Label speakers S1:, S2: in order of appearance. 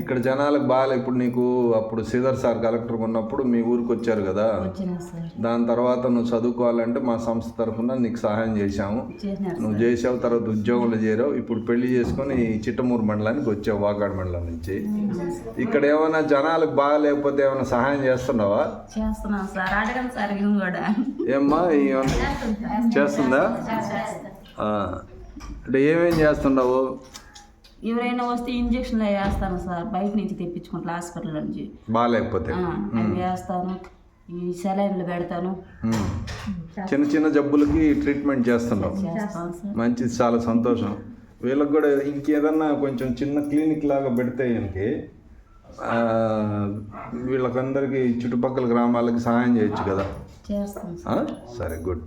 S1: ఇక్కడ జనాలకు బాగా ఇప్పుడు నీకు అప్పుడు శ్రీధర్ సార్ కలెక్టర్ ఉన్నప్పుడు మీ ఊరికి వచ్చారు కదా? దాని తర్వాత నువ్వు చదువుకోవాలంటే మా సంస్థ తరఫున నీకు సహాయం చేశాము. నువ్వు చేసావు తర్వాత ఉద్యోగంలో చేరావు. ఇప్పుడు పెళ్ళి చేసుకొని చిట్టమూరు మండలానికి వచ్చావు వాకాడు మండలం నుంచి. ఇక్కడ ఏమైనా జనాలకు బాగా లేకపోతే ఏమైనా సహాయం చేస్తున్నావా? ఏమ్మా చేస్తుందా. అంటే ఏమేం చేస్తున్నావు?
S2: ఎవరైనా వస్తే ఇంజక్షన్లు వేస్తాను సార్. బయట నుంచి తెప్పించుకుంటా హాస్పిటల్ నుంచి.
S1: బాగాలేకపోతే?
S2: అవి వేస్తాను. ఈ సెలైన్లు పెడతాను.
S1: చిన్న చిన్న జబ్బులకి ట్రీట్మెంట్ చేస్తున్నావు
S2: చేస్తాను సార్.
S1: మంచిది చాలా సంతోషం. వీళ్ళకి కూడా ఇంకేదన్నా కొంచెం చిన్న క్లినిక్ లాగా పెడితే వీళ్ళకి వీళ్ళకందరికీ చుట్టుపక్కల గ్రామాలకి సహాయం చేయొచ్చు కదా? సరే గుడ్.